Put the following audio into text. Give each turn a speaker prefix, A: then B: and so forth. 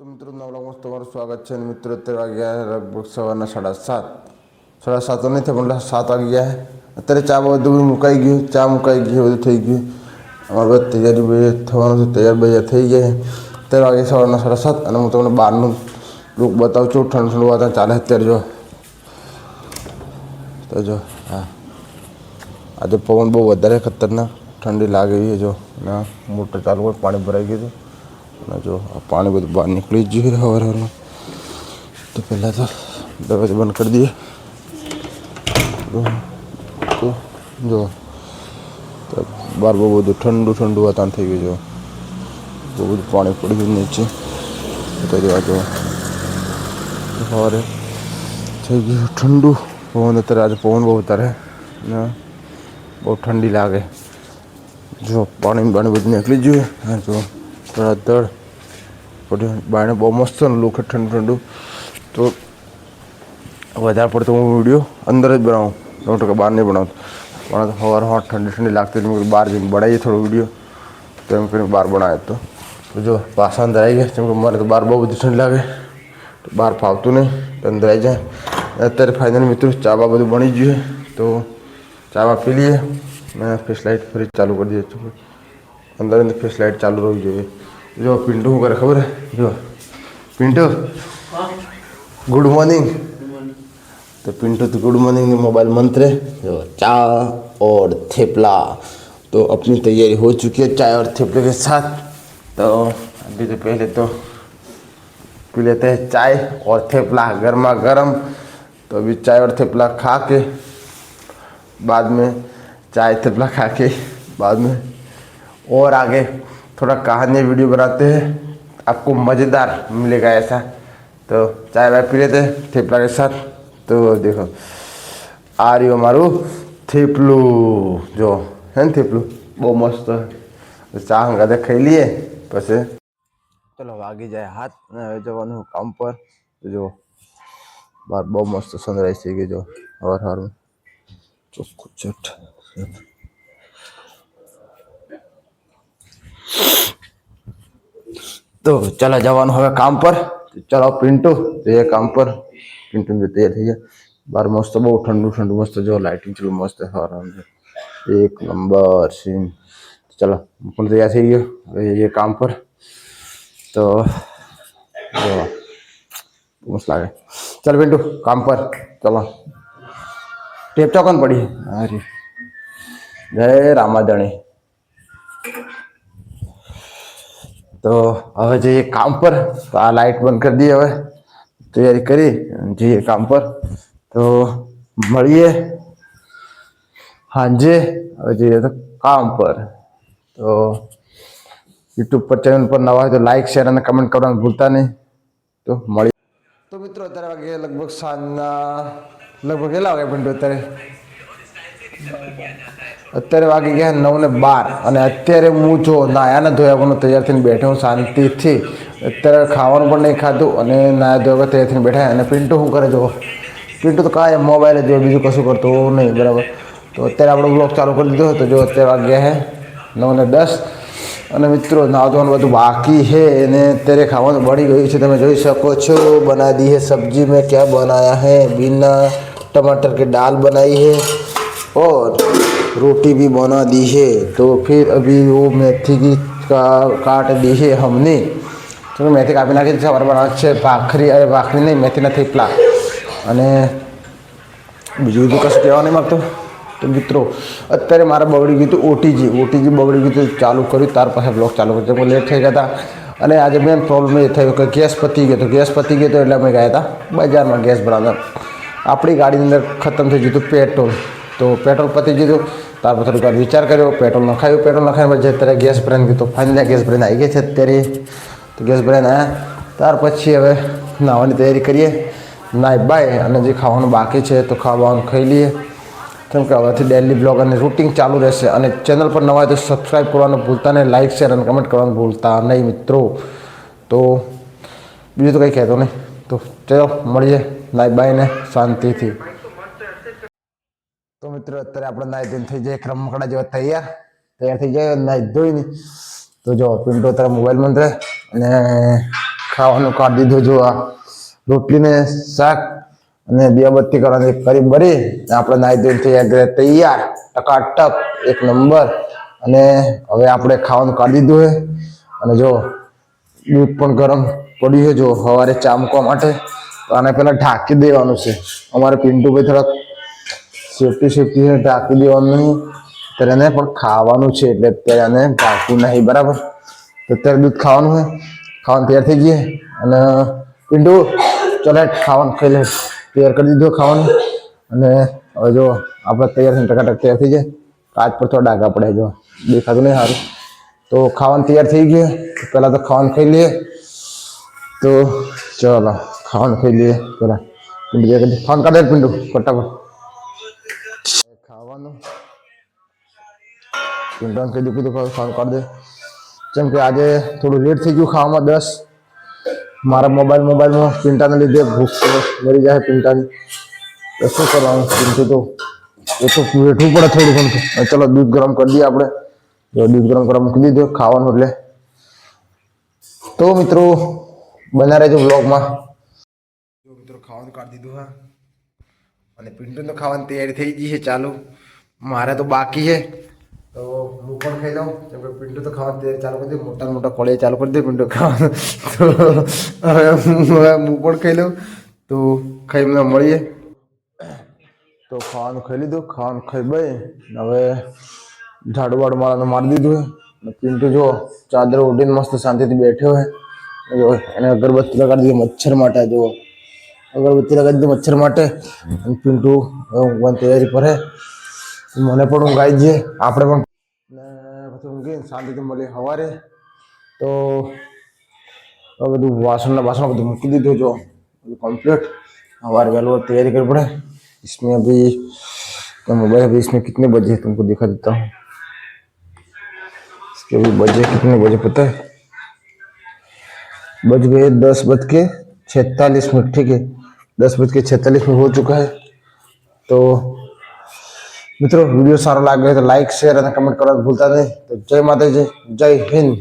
A: તો મિત્રો નવલામાં તમારું સ્વાગત છે મિત્રો અત્યારે વાગ્યા લગભગ સવારના સાડા સાત. સાડા સાત નહીં થાય, પણ સાત વાગી ગયા અત્યારે ચા બધું મુકાઈ ગયું, ચા મુકાઈ ગયું બધું થઈ ગયું. અમારે બધું તૈયારી થવાનું છે, તૈયાર બૈયાર થઈ ગયા અત્યારે વાગે સવારના સાડા સાત અને હું તમને બહારનું લુક બતાવું છું, ઠંડુ ઠંડુ વાતાવરણ ચાલે અત્યારે જો. તો જો, હા. આજે પવન બહુ વધારે ખતરનાક. ઠંડી લાગે છે, જો. ના, મોટર ચાલુ હોય, પાણી ભરાઈ ગયું હતું જો આ પાણી બધું બહાર નીકળી જ ગયું હવાર હવારમાં તો પહેલાં તો દરવાજો બંધ કરી દઈએ તો તો જો તો બહાર બહુ બધું ઠંડુ ઠંડુ વાતાવરણ થઈ ગયું જો બહુ બધું પાણી પડી ગયું નીચે તો જોવા જો સવારે થઈ ગયું ઠંડુ પવન અત્યારે આજે પવન બહુ વધારે ને બહુ ઠંડી લાગે જો પાણી બાણી બધું નીકળી જ જોઈએ હા જો થોડા દળ. પડ્યું બાયણે બહુ મસ્ત લુક છે, ઠંડુ ઠંડુ. તો વધારે પડતો હું વીડિયો અંદર જ બનાવું. નો ટકા બહાર નહીં બનાવતો. પણ સવાર સવાર ઠંડી ઠંડી લાગતી એટલે મેં કીધું બહાર જઈને બનાવીએ થોડો વીડિયો. તો એમ કરીને બહાર બનાવ્યો હતો. તો જો, પાછા અંદર આવી ગયા. કેમ કે મારે તો બહાર બહુ બધી ઠંડી લાગે. તો બહાર ફાવતું નહીં. તો અંદર આવી જાય. અત્યારે ફાઇનલ મિત્રો ચા બા બધું બની ગયું છે. તો ચા બા પી લઈએ. મેં ફેસ લાઇટ ફરી ચાલુ કરી દઈએ. अंदर फिर स्लाइड चालू रही जो जो पिंटू कर खबर है? जो। पिंटू? हाँ। गुड मॉर्निंग तो पिंटू तो गुड मॉर्निंग मोबाइल मंत्र है। जो चाय और थेपला। तो अपनी तैयारी हो चुकी है चाय और थेपले के साथ। तो अभी तो पहले तो पी लेते हैं चाय और थेपला गर्मा गर्म तो अभी चाय और थेपला खा के बाद में चाय थेपला खा के बाद में और आगे थोड़ा कहानी वीडियो बनाते हैं आपको मज़ेदार मिलेगा ऐसा तो चाय वाय पी लेते हैं थेपला के साथ તો દેખો આ રહ્યું અમારું થેપલું જો હે ને થેપલું બહુ મસ્ત ચા હંગાતે ખાઈ લઈએ પછી ચલો વાગી જાય હાથ અને હવે જવાનું કામ પર તો જો બહાર બહુ મસ્ત સનરાઈઝ થઈ ગઈ જો હવાર હવારમાં ચોખ્ખું ચટ તો ચાલો જવાનું હવે કામ પર. ચાલો પિન્ટુ જઈએ કામ પર. પિન્ટુ તૈયાર થઈ જાય બાર મસ્ત, બહુ ઠંડુ ઠંડુ મસ્ત. જો લાઇટિંગ ચલું મસ્ત એક નંબર સીન ચાલો, હું પણ તૈયાર થઈ ગયો. હવે જઈએ કામ પર. તો મસ્ત લાગે. ચાલ પિન્ટુ, કામ પર. ચલો. ટેપ ચોકન પડી. અરે. જય રામાધણી. તો હવે જઈએ કામ પર, તો આ લાઇટ બંધ કરી દઈએ હવે. તૈયારી કરી જઈએ કામ પર. તો મળીએ સાંજે. હવે જઈએ તો કામ પર. તો યુટ્યુબ પર, ચેનલ પર નવા હોય તો લાઈક શેર અને કમેન્ટ કરવાનું ભૂલતા નહીં. તો મળીએ તો મિત્રો, અત્યારે વાગે લગભગ સાંજના લગભગ કેટલા વાગે પણ અત્યારે? અત્યારે વાગી ગયા નવ ને બાર અને અત્યારે હું જો નાયા ને ધોયા વગરનું તૈયાર થઈને બેઠો હું શાંતિથી. અત્યારે ખાવાનું પણ નહીં ખાધું અને નાયા ધોયા વગર તૈયાર થઈને બેઠા અને પિન્ટુ શું કરે જો પિન્ટુ તો કાંઈ મોબાઈલ જો બીજું કશું કરતો નહીં, બરાબર. તો અત્યારે આપણો બ્લોગ ચાલુ કરી દીધો તો જો અત્યારે વાગ્યા હે નવ ને દસ. અને મિત્રો નાવાનું બધું બાકી છે અને અત્યારે ખાવાનું બળી ગયું છે, તમે જોઈ શકો છો. બનાવી દી હે સબ્જી મેં ક્યાં બનાયા હે? બીના ટમાટર કે દાલ બનાવી હે? और रोटी भी बना दी है तो फिर अभी वो मेथी की का काट दी है हमने તો મેથી કાપી નાખી છે સવારે બનાવે છે ભાખરી અરે ભાખરી નહીં મેથીના થેપલા અને બીજું બધું કશું કહેવા નહીં માગતો તો મિત્રો અત્યારે મારે બગડી ગયું હતું ઓટીજી ઓટીજી બગડી ગયું હતું ચાલુ કર્યું ત્યાર પછી બ્લોગ ચાલુ કર્યો હું લેટ થઈ ગયા હતા અને આજે મેન પ્રોબ્લેમ એ થયો કે ગેસ પતી ગયો તો ગેસ પતી ગયો તો એટલે અમે ગયા હતા બજારમાં ગેસ ભરાવવા આપણી ગાડીની અંદર ખતમ થઈ ગયું હતું પેટ્રોલ તો પેટ્રોલ પતી ગયું તાર પછી થોડીક વાર વિચાર કર્યો, પેટ્રોલ નખાયું, પેટ્રોલ નખાઈને પછી અત્યારે ગેસ ભરાઈને ગયું તો ફાઇનલી ગેસ ભરાઈને આવી ગઈ છે અત્યારે. તો ગેસ ભરાઈને આવ્યા ત્યાર પછી હવે નાહવાની તૈયારી કરીએ. નાઈ બાય, અને જે ખાવાનું બાકી છે તો ખાવાનું ખાઈ લઈએ. કેમ કે હવેથી ડેલી બ્લોગ અને રૂટિંગ ચાલુ રહેશે. અને ચેનલ પર નવા તો સબસ્ક્રાઈબ કરવાનું ભૂલતા નહીં લાઇક શેર અને કમેન્ટ કરવાનું ભૂલતા નહીં મિત્રો. તો બીજું તો કંઈ કહેતો નહીં. તો ચલો, મળીએ. નાઈ બાય ને શાંતિથી. તો મિત્રો, અત્યારે આપણે નાઈ ધોઈને થઈ જાય રમકડા જેવા તૈયાર. તૈયાર થઈ જાય, નાઈ ધોઈને. તો જો પિન્ટો તારા મોબાઈલ મંત્ર અને ખાવાનું કાઢી દીધું, જો આ રોટલી ને શાક અને દિયાબત્તી કરવાની કરી બરી. આપણે નાઈ ધોઈને થઈ જાય તૈયાર. ટકાટક, એક નંબર. અને હવે આપણે ખાવાનું કાઢી દીધું છે. અને જો, દૂધ પણ ગરમ પડ્યું છે, જો સવારે ચામકવા માટે. તો આને પહેલાં ઢાંકી દેવાનું છે. અમારે પિન્ટુભાઈ થોડાક સેફટી સેફટી ઢાંકી દેવાનું. નહીં ત્યારે એને પણ ખાવાનું છે એટલે અત્યારે એને ઢાંકવું નહીં, બરાબર? તો અત્યારે દૂધ ખાવાનું છે. ખાવાનું તૈયાર થઈ ગયે અને પિન્ટુ, ચલો ખાવાનું ખાઈ લે. તૈયાર કરી દીધું ખાવાનું. અને હવે જો આપણે તૈયાર થઈને ટકાટક તૈયાર થઈ જાય. કાચ પર થોડા ડાઘા પડે જો. દેખાતું નહીં સારું. તો ખાવાનું તૈયાર થઈ ગયું પહેલાં તો ખાવાનું ખાઈ લઈએ. તો ચલો, ખાવાનું ખાઈ લઈએ પહેલાં. પિંડુ ફોન કરી પિંડુ ફટાફટ. ખાવાનું પિંડાને કહી દીધું કે ખાવાનું કાઢી દે. જેમ કે આજે થોડું લેટ થઈ ગયું ખાવામાં, દસ. મારા મોબાઈલ મોબાઈલમાં પિંટાને લીધે ભૂખ મરી જાય પિંટાની. શું કરવાનું? પિંટુ તો એ તો વેઠવું પડે થોડું ઘણું. ચલો દૂધ ગરમ કરી દઈએ આપણે. જો દૂધ ગરમ કરવા મૂકી દીધું, ખાવાનું એટલે. તો મિત્રો બના રહેજો બ્લોગમાં મિત્રો, ખાવાનું કાઢી દીધું, હા. અને પિન્ટુ તો ખાવાની તૈયારી થઈ ગઈ છે ચાલુ. મારે તો બાકી છે. તો હું પણ ખાઈ લઉં. કેમ કે પિન્ટુ તો ખાવાની તૈયારી ચાલુ કરી દે. મોટા મોટા કોળે ચાલુ કરી દે પિન્ટુ ખાવાનું. તો હું પણ ખાઈ લઉં. તો ખાઈને મળીએ. તો ખાવાનું ખાઈ લીધું. ખાવાનું ખાઈ ભાઈ. હવે ઝાડુ વાડુ મારાને મારી દીધું અને પિન્ટુ જો ચાદર ઉડીને મસ્ત શાંતિથી બેઠ્યો હોય એને અગરબત્તી લગાડી દીધી, મચ્છર માટે જો અગરબત્તી લગાડી દીધી મચ્છર માટે અને પિન્ટુ હવે ઊંઘવાની તૈયારી પર હે મને પણ ઊંઘ આવી જઈએ આપણે પણ ને પછી ઊંઘીને શાંતિથી મળીએ સવારે તો હવે બધું વાસણના વાસણ બધું મૂકી દીધું જો બધું કમ્પ્લીટ हमारे वालों को तैयारी करनी पड़े इसमें अभी तो मोबाइल अभी इसमें कितने बजे है तुमको दिखा देता हूँ इसके अभी बजे कितने बजे पता है बज गए दस बज के छैतालीस मिनट ठीक है दस बज के छैतालीस मिनट हो चुका है तो મિત્રો વિડીયો સારો લાગે તો લાઈક શેર અને કમેન્ટ કરવાનું ભૂલતા નહીં તો જય માતાજી જય હિન્દ